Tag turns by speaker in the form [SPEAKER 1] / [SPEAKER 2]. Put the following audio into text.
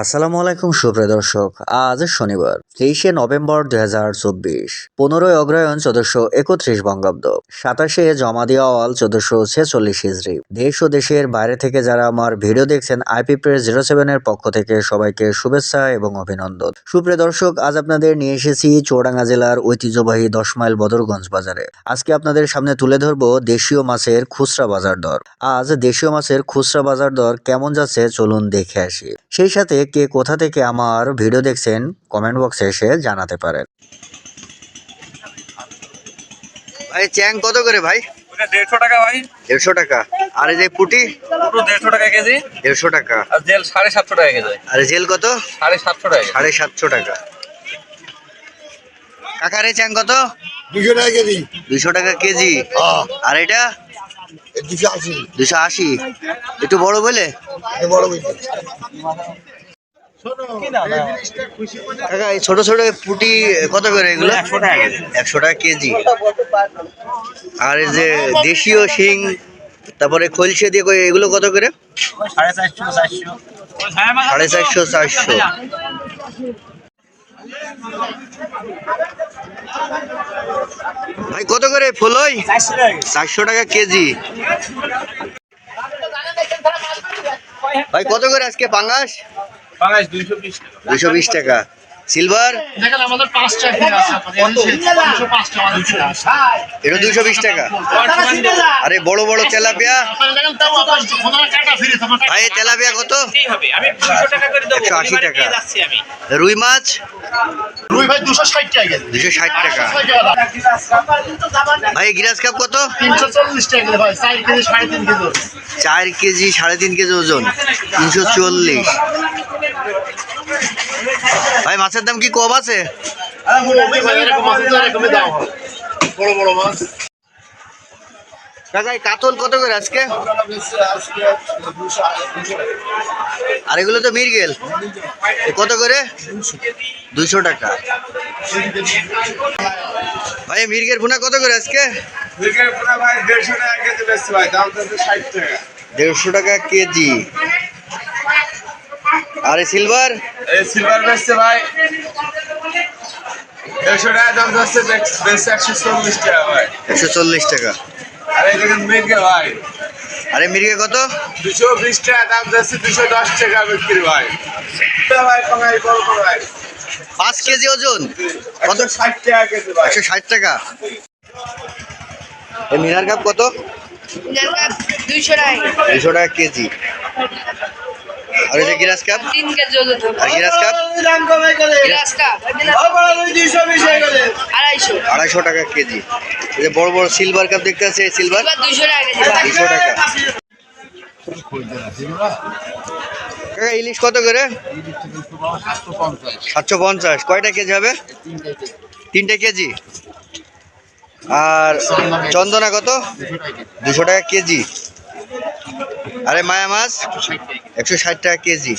[SPEAKER 1] আসসালামু আলাইকুম সুপ্রিয় দর্শক আজ শনিবার। তেইশে নভেম্বর দু হাজার চব্বিশ। পনেরোই অগ্রহায়ণ চোদ্দশো একত্রিশ বঙ্গাব্দ। সাতাশে জমা দেওয়া অল চোদ্দশো ছেচল্লিশ হিজড়ি। দেশ ও দেশের বাইরে থেকে যারা আমার ভিডিও দেখছেন আইপি প্রেস জিরো সেভেনের পক্ষ থেকে সবাইকে শুভেচ্ছা এবং অভিনন্দন। সুপ্রিয় দর্শক, আজ আপনাদের নিয়ে এসেছি চৌডাঙ্গা জেলার ঐতিহ্যবাহী দশ মাইল বদরগঞ্জ বাজারে। আজকে আপনাদের সামনে তুলে ধরবো দেশীয় মাছের খুচরা বাজার দর। আজ দেশীয় মাছের খুচরা বাজার দর কেমন যাচ্ছে চলুন দেখে আসি। সেই সাথে কে কোথা থেকে আমার ভিডিও দেখছেন, কমেন্ট বক্সে এসে জানাতে পারেন। ভাই চ্যাং কত করে ভাই?
[SPEAKER 2] দেড়শো টাকা ভাই।
[SPEAKER 1] দেড়শো টাকা। আর এই যে পুটি?
[SPEAKER 2] পুরো দেড়শো টাকা কেজি।
[SPEAKER 1] দেড়শো টাকা।
[SPEAKER 2] আর জেল সাড়ে সাতশো টাকা কেজি।
[SPEAKER 1] আর জেল কত?
[SPEAKER 2] সাড়ে সাতশো টাকা
[SPEAKER 1] সাড়ে সাতশো টাকা। কাকারে চ্যাং কত?
[SPEAKER 3] দুশো টাকা কেজি।
[SPEAKER 1] দুইশো টাকা কেজি।
[SPEAKER 3] হ্যাঁ।
[SPEAKER 1] আর এটা?
[SPEAKER 3] দুশো আশি।
[SPEAKER 1] দুশো আশি। একটু বড় বলে?
[SPEAKER 3] বড়
[SPEAKER 1] কাকা এই ছোট ছোট পুটি কত করে এগুলো?
[SPEAKER 2] একশো টাকা কেজি।
[SPEAKER 1] একশো টাকা কেজি। আর এই যে দেশীয় শিং তারপরে খলসে দিয়ে কই এগুলো কত করে?
[SPEAKER 2] সাড়ে চারশো চারশো।
[SPEAKER 1] ভাই কত করে ফুলই
[SPEAKER 2] চারশো টাকা কেজি।
[SPEAKER 1] ভাই কত করে আজকে পাঙ্গাস?
[SPEAKER 2] পাঙাশ দুইশো বিশ টাকা।
[SPEAKER 1] দুশো বিশ টাকা। সিলভার?
[SPEAKER 4] দেখেন আমাদের পাঁচ টাকা আছে। দুশো পাঁচ টাকা
[SPEAKER 1] এটা দুশো বিশ টাকা। আরে বড় বড় তেলাপিয়া।
[SPEAKER 4] দেখেন তাও আপনার কাটা ফিরে তোমার
[SPEAKER 1] ভাই তেলাপিয়া কত?
[SPEAKER 2] কি হবে। আমি দুশো টাকা করে দেবো
[SPEAKER 1] 180
[SPEAKER 2] পরিবারে
[SPEAKER 1] টাকা।
[SPEAKER 2] নিয়ে যাচ্ছি আমি।
[SPEAKER 1] রুই মাছ?
[SPEAKER 4] রুই ভাই দুশো ষাট টাকা কেজি।
[SPEAKER 1] দুশো ষাট টাকা। ভাই গ্রাস কাপ কত?
[SPEAKER 4] তিনশো চল্লিশ টাকা ভাই চার কেজি সাড়ে তিন কেজি
[SPEAKER 1] চার কেজি সাড়ে তিন কেজি ওজন। তিনশো চল্লিশ। ভাই, মাছের দাম কি কম আছে? কাকা কাতল কত করে আজকে? আর এগুলো তো মিরগেল কত করে? দুইশো টাকা। ভাই মিরগেল ভুনা কত করে আজকে?
[SPEAKER 5] দেড়শো টাকা কেজি।
[SPEAKER 1] আর সিলভার
[SPEAKER 5] এই সিলভার বেচছে ভাই। দেড়শো টাকা দাম যাচ্ছে বেচছে একশো চল্লিশ টাকা ভাই।
[SPEAKER 1] একশো চল্লিশ টাকা।
[SPEAKER 5] আর এই দেখেন মির্গে ভাই।
[SPEAKER 1] আরে মিরগে কত?
[SPEAKER 5] দুশো বিশ টাকা দাম যাচ্ছে দুশো দশ টাকা বিক্রি ভাই। ভাই কমাই বল ভাই
[SPEAKER 1] পাঁচ কেজি ওজন? কত?
[SPEAKER 5] ষাট টাকা কেজি ভাই।
[SPEAKER 1] একশো ষাট টাকা। এই মিনার কাপ কত?
[SPEAKER 6] দুইশো টাকা।
[SPEAKER 1] দুশো টাকা কেজি। আর যে গিরাস কাপ?
[SPEAKER 6] তিন
[SPEAKER 1] আর গিরাস কাপ?
[SPEAKER 6] গ্লাস কাপ আড়াইশো।
[SPEAKER 1] আড়াইশো টাকা কেজি। এই যে বড় বড় সিলভার কাপ দেখতে আছে সিলভার
[SPEAKER 6] এবার দুইশো টাকা কেজি।
[SPEAKER 1] দুশো টাকা। কাকা, ইলিশ কত করে? সাতশো পঞ্চাশ। কয়টা কেজি হবে? তিনটে কেজি। আর চন্দনা কত? দুশো টাকা কেজি। আরে মায়া মাছ একশো ষাট টাকা কেজি।